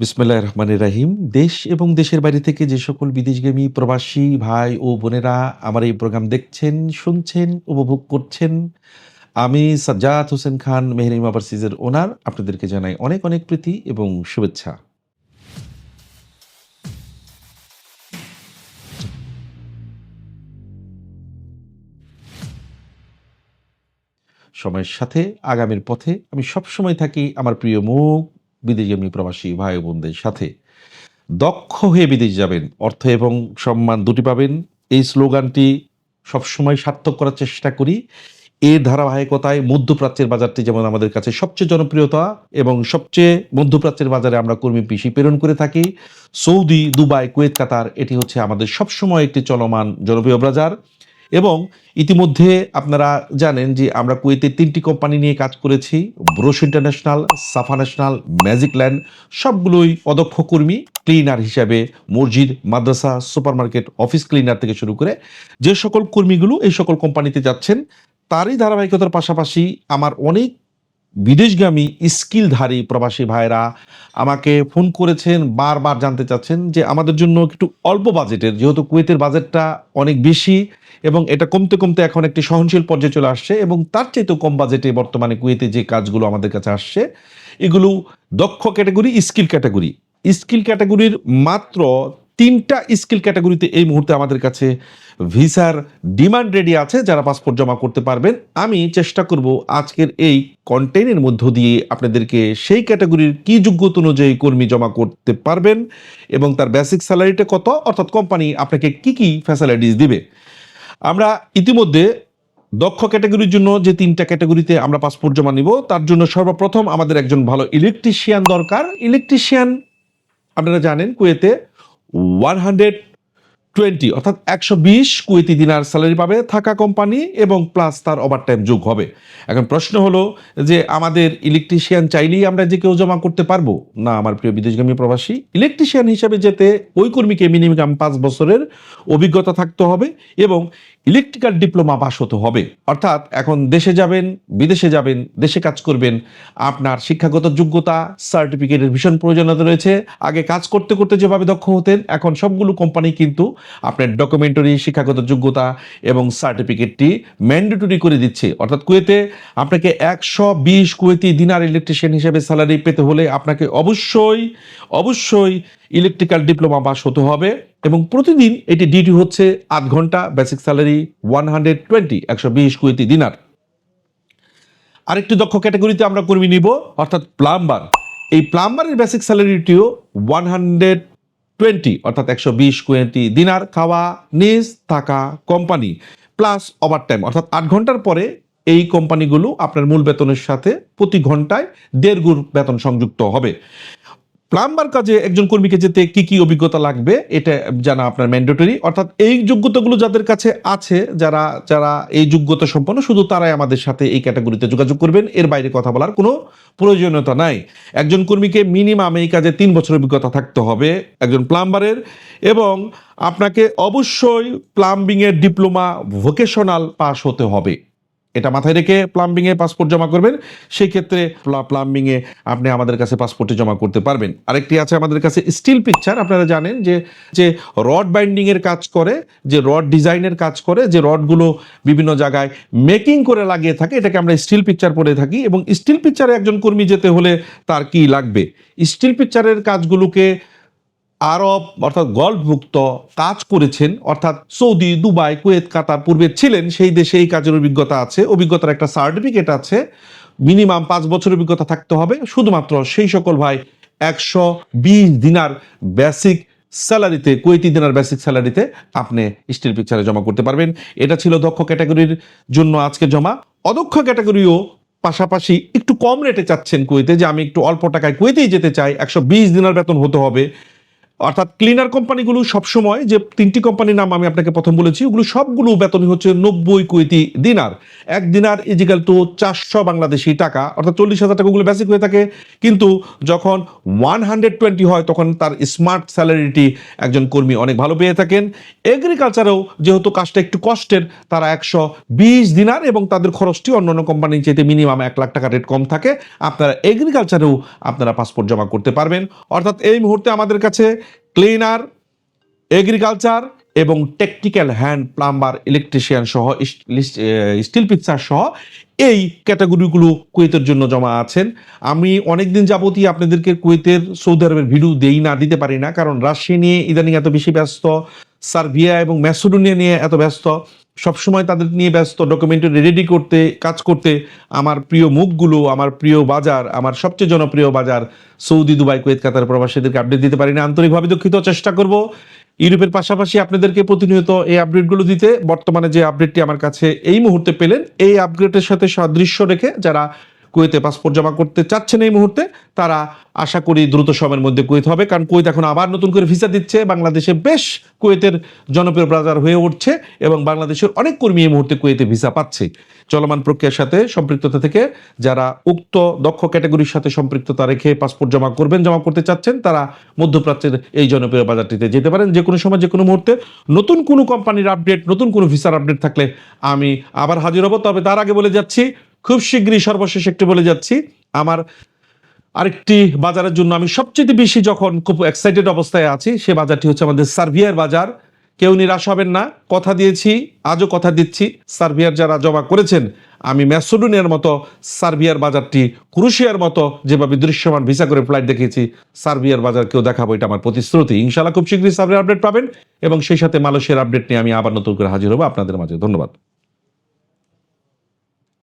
বিসমিল্লাহ রহমান রাহিম। দেশ এবং দেশের বাইরে থেকে যে সকল বিদেশগামী প্রবাসী ভাই ও বোনেরা আমার এই প্রোগ্রাম দেখছেন, শুনছেন, উপভোগ করছেন, আমি সাজ্জাদ হোসেন খান, মেহরিম ওভারসিজের ওনার। আপনাদেরকে জানাই অনেক অনেক প্রীতি এবং শুভেচ্ছা। সময়ের সাথে, আগামীর পথে আমি সবসময় থাকি আমার প্রিয় মুখ বিদেশগামী প্রবাসী ভাই বোনদের সাথে। দক্ষ হয়ে বিদেশ যাবেন, অর্থ এবং সম্মান দুটি পাবেন। এই স্লোগানটি সবসময় সার্থক করার চেষ্টা করি। এর ধারাবাহিকতায় মধ্যপ্রাচ্যের বাজারটি যেমন আমাদের কাছে সবচেয়ে জনপ্রিয়তা এবং সবচেয়ে মধ্যপ্রাচ্যের বাজারে আমরা কর্মী পিসি প্রেরণ করে থাকি, সৌদি, দুবাই, কুয়েত, কাতার, এটি হচ্ছে আমাদের সবসময় একটি চলমান জনপ্রিয় বাজার। এবং ইতিমধ্যে আপনারা জানেন যে আমরা কুয়েতে তিনটি কোম্পানি নিয়ে কাজ করেছি Brosh international Safa national magic land সবগুলোই অদক্ষ কর্মী ক্লিনার হিসাবে মসজিদ, মাদ্রাসা, সুপারমার্কেট, অফিস ক্লিনার থেকে শুরু করে যে সকল কর্মীগুলো এই সকল কোম্পানিতে যাচ্ছেন, তারই ধারাবাহিকতার পাশাপাশি আমার অনেক বিদেশগামী স্কিলধারী প্রবাসী ভাইরা আমাকে ফোন করেছেন, বারবার জানতে চাচ্ছেন যে আমাদের জন্য একটু অল্প বাজেটের, যেহেতু কুয়েতের বাজেটটা অনেক বেশি এবং এটা কমতে কমতে এখন একটি সহনশীল পর্যায়ে চলে আসছে এবং তার চাইতেও কম বাজেটে বর্তমানে কুয়েতে যে কাজগুলো আমাদের কাছে আসছে, এগুলো দক্ষ ক্যাটাগরি, স্কিল ক্যাটাগরি। স্কিল ক্যাটাগরির মাত্র তিনটা স্কিল ক্যাটাগরিতে এই মুহূর্তে আমাদের কাছে ভিসার ডিমান্ড রেডি আছে, যারা পাসপোর্ট জমা করতে পারবেন। আমি চেষ্টা করব আজকের এই কন্টেন্টের মধ্য দিয়ে আপনাদেরকে সেই ক্যাটাগরির কি যোগ্যতা অনুযায়ী কর্মী জমা করতে পারবেন এবং তার বেসিক স্যালারিটা কত, অর্থাৎ কোম্পানি আপনাকে কি কি ফ্যাসিলিটিস দিবে। আমরা ইতিমধ্যে দক্ষ ক্যাটাগরির জন্য যে তিনটা ক্যাটাগরিতে আমরা পাসপোর্ট জমা নিব, তার জন্য সর্বপ্রথম আমাদের একজন ভালো ইলেকট্রিশিয়ান দরকার। ইলেকট্রিশিয়ান আপনারা জানেন কুয়েতে ওয়ান হান্ড্রেড টোয়েন্টি অর্থাৎ একশো বিশ কুয়েতি দিনার স্যালারি পাবে থাকা কোম্পানি এবং প্লাস তার ওভারটাইম যোগ হবে। এখন প্রশ্ন হলো যে আমাদের ইলেকট্রিশিয়ান চাইলেই আমরা যে কেউ জমা করতে পারব? না, আমার প্রিয় বিদেশগামী প্রবাসী, ইলেকট্রিশিয়ান হিসাবে যেতে ওই কর্মীকে মিনিমাম পাঁচ বছরের অভিজ্ঞতা থাকতে হবে এবং ইলেকট্রিক্যাল ডিপ্লোমা পাস হতে হবে। অর্থাৎ এখন দেশে যাবেন, বিদেশে যাবেন, দেশে কাজ করবেন। আপনার শিক্ষাগত যোগ্যতা, সার্টিফিকেটের ভীষণ প্রয়োজনীয়তা রয়েছে। আগে কাজ করতে করতে যেভাবে দক্ষ হতেন, এখন সবগুলো কোম্পানি কিন্তু আপনার ডকুমেন্টারি শিক্ষাগত যোগ্যতা এবং সার্টিফিকেটটি ম্যান্ডেটরি করে দিচ্ছে। অর্থাৎ কুয়েতে আপনাকে একশো বিশ কুয়েতি দিনার ইলেকট্রিশিয়ান হিসেবে স্যালারি পেতে হলে আপনাকে অবশ্যই অবশ্যই ইলেকট্রিক্যাল ডিপ্লোমা পাস হতে হবে এবং প্রতিদিন এটি ডিউটি হচ্ছে আধ ঘণ্টা basic salary one hundred twenty একশো বিশ কুয়েতি দিনার। আরেকটি দক্ষ ক্যাটাগরিতে আমরা কর্মী নিব, অর্থাৎ প্লাম্বার। এই প্লাম্বারের বেসিক স্যালারিটিও ওয়ান হান্ড্রেড টোয়েন্টি অর্থাৎ একশো বিশ কোয়েন্টি দিনার খাওয়া, নিজ, থাকা কোম্পানি প্লাস ওভার টাইম অর্থাৎ আট ঘণ্টার পরে এই কোম্পানিগুলো আপনার মূল বেতনের সাথে প্রতি ঘন্টায় দেড় গুণ বেতন সংযুক্ত হবে। প্লাম্বার কাজে একজন কর্মীকে যেতে কি কি অভিজ্ঞতা লাগবে, এটা জানা আপনার ম্যান্ডেটরি অর্থাৎ এই যোগ্যতাগুলো যাদের কাছে আছে, যারা যারা এই যোগ্যতা সম্পন্ন, শুধু তারাই আমাদের সাথে এই ক্যাটাগরিতে যোগাযোগ করবেন। এর বাইরে কথা বলার কোনো প্রয়োজনীয়তা নাই। একজন কর্মীকে মিনিমাম এই কাজে তিন বছর অভিজ্ঞতা থাকতে হবে একজন প্লাম্বারের এবং আপনাকে অবশ্যই প্লাম্বিংয়ের ডিপ্লোমা ভোকেশনাল পাস হতে হবে। এটা মাথায় রেখে প্লাম্বিংয়ে পাসপোর্ট জমা করবেন। সেই ক্ষেত্রে প্লাম্বিংয়ে আপনি আমাদের কাছে পাসপোর্টে জমা করতে পারবেন। আরেকটি আছে আমাদের কাছে স্টিল পিকচার আপনারা জানেন যে যে রড বাইন্ডিংয়ের কাজ করে, যে রড ডিজাইনের কাজ করে, যে রডগুলো বিভিন্ন জায়গায় মেকিং করে লাগিয়ে থাকে, এটাকে আমরা স্টিল পিকচার পড়ে থাকি এবং স্টিল পিকচারে একজন কর্মী যেতে হলে তার কি লাগবে? স্টিল পিকচারের কাজগুলোকে আরব, অর্থাৎ গল্ফভুক্ত কাজ করেছেন, অর্থাৎ সৌদি, দুবাই, কুয়েত, কাতার, পূর্বে ছিলেন, সেই দেশে এই কাজের অভিজ্ঞতা আছে, অভিজ্ঞতার একটা সার্টিফিকেট আছে মিনিমাম পাঁচ বছর অভিজ্ঞতা থাকতে হবে, শুধুমাত্র সেই সকল ভাই একশো বিশ দিনার বেসিক স্যালারিতে কুয়েতি দিনার বেসিক স্যালারিতে আপনি স্টিল পিকচারে জমা করতে পারবেন। এটা ছিল দক্ষ ক্যাটাগরির জন্য আজকে জমা। অদক্ষ ক্যাটাগরিও পাশাপাশি একটু কম রেটে চাচ্ছেন কুয়েতে, যে আমি একটু অল্প টাকায় কুয়েতেই যেতে চাই, একশো বিশ দিনার বেতন হতে হবে। অর্থাৎ ক্লিনার কোম্পানিগুলো সবসময় যে তিনটি কোম্পানির নাম আমি আপনাকে প্রথম বলেছি, ওগুলো সবগুলো বেতনই হচ্ছে নব্বই কুইতি দিনার। এক দিনার ইজিক্যাল টু চারশো বাংলাদেশি টাকা, অর্থাৎ চল্লিশ হাজার টাকা ওগুলো বেসিক হয়ে থাকে। কিন্তু যখন ওয়ান হান্ড্রেড টোয়েন্টি হয়, তখন তার স্মার্ট স্যালারিটি একজন কর্মী অনেক ভালো পেয়ে থাকেন। এগ্রিকালচারেও যেহেতু কাজটা একটু কষ্টের, তারা একশো বিশ দিনার এবং তাদের খরচটি অন্যান্য কোম্পানির চাইতে মিনিমাম এক লাখ টাকা রেট কম থাকে। আপনারা এগ্রিকালচারেও আপনারা পাসপোর্ট জমা করতে পারবেন। অর্থাৎ এই মুহূর্তে আমাদের কাছে ক্লিনার, এগ্রিকালচার এবং টেকনিক্যাল হ্যান্ড প্লাম্বার, ইলেকট্রিশিয়ান সহ স্টিল পিকচার সহ এই ক্যাটাগরিগুলো কুয়েতের জন্য জমা আছেন। আমি অনেক দিন যাবতই আপনাদেরকে কুয়েতের সৌদি আরবের ভিডিও দেই না, দিতে পারি না, কারণ রাশিয়া নিয়ে ইদানিং এত বেশি ব্যস্ত, সার্বিয়া এবং ম্যাসোডোনিয়া নিয়ে এত ব্যস্ত। সবসময় তাদের নিয়ে ব্যস্ত ডকুমেন্টারি রেডি করতে, কাজ করতে আমার প্রিয় মুখগুলো, আমার প্রিয় বাজার, আমার সবচেয়ে জনপ্রিয় বাজার সৌদি, দুবাই, কুয়েত, কাতার প্রবাসীদেরকে আপডেট দিতে পারি না আন্তরিকভাবে দুঃখিত, চেষ্টা করব। ইউরোপের পাশাপাশি আপনাদেরকে প্রতিনিয়ত এই আপডেটগুলো দিতে। বর্তমানে যে আপডেটটি আমার কাছে এই মুহূর্তে পেলেন, এই আপডেটের সাথে সাদৃশ্য রেখে যারা কুয়েতে পাসপোর্ট জমা করতে চাচ্ছেন এই মুহূর্তে, তারা আশা করি দ্রুত সময়ের মধ্যে কুয়েত হবে, কারণ কুয়েত এখন আবার নতুন করে ভিসা দিচ্ছে। বাংলাদেশে বেশ কুয়েতের জনপ্রিয় বাজার হয়ে উঠছে এবং বাংলাদেশের অনেক কর্মী এই মুহূর্তে কুয়েতে ভিসা পাচ্ছে। চলমান প্রক্রিয়ার সাথে সম্পৃক্ততা থেকে যারা উক্ত দক্ষ ক্যাটাগরির সাথে সম্পৃক্ততা রেখে পাসপোর্ট জমা করবেন, জমা করতে চাচ্ছেন, তারা মধ্যপ্রাচ্যের এই জনপ্রিয় বাজারটিতে যেতে পারেন। যে কোনো সময়, যে কোনো মুহূর্তে নতুন কোনো কোম্পানির আপডেট, নতুন কোনো ভিসার আপডেট থাকলে আমি আবার হাজির হব। তবে তার আগে বলে যাচ্ছি খুব শীঘ্রই সর্বশেষ একটু বলে যাচ্ছি। আমার আরেকটি বাজারের জন্য আমি সবচেয়ে বেশি যখন খুব এক্সাইটেড অবস্থায় আছি, সে বাজারটি হচ্ছে আমাদের সার্বিয়ার বাজার। কেউ নিরাশ হবেন না, কথা দিয়েছি, আজও কথা দিচ্ছি সার্বিয়ার যারা জমা করেছেন, আমি ম্যাসোডোনিয়ার মতো সার্বিয়ার বাজারটি, ক্রুশিয়ার মতো যেভাবে দৃশ্যমান ভিসা করে ফ্লাইট দেখিয়েছি সার্বিয়ার বাজারকেও দেখাবো, এটা আমার প্রতিশ্রুতি। ইনশাল্লাহ খুব শীঘ্রই সার্বিয়ার আপডেট পাবেন এবং সেই সাথে মালয়েশিয়ার আপডেট নিয়ে আমি আবার নতুন করে হাজির হব। আপনাদের মাঝে ধন্যবাদ।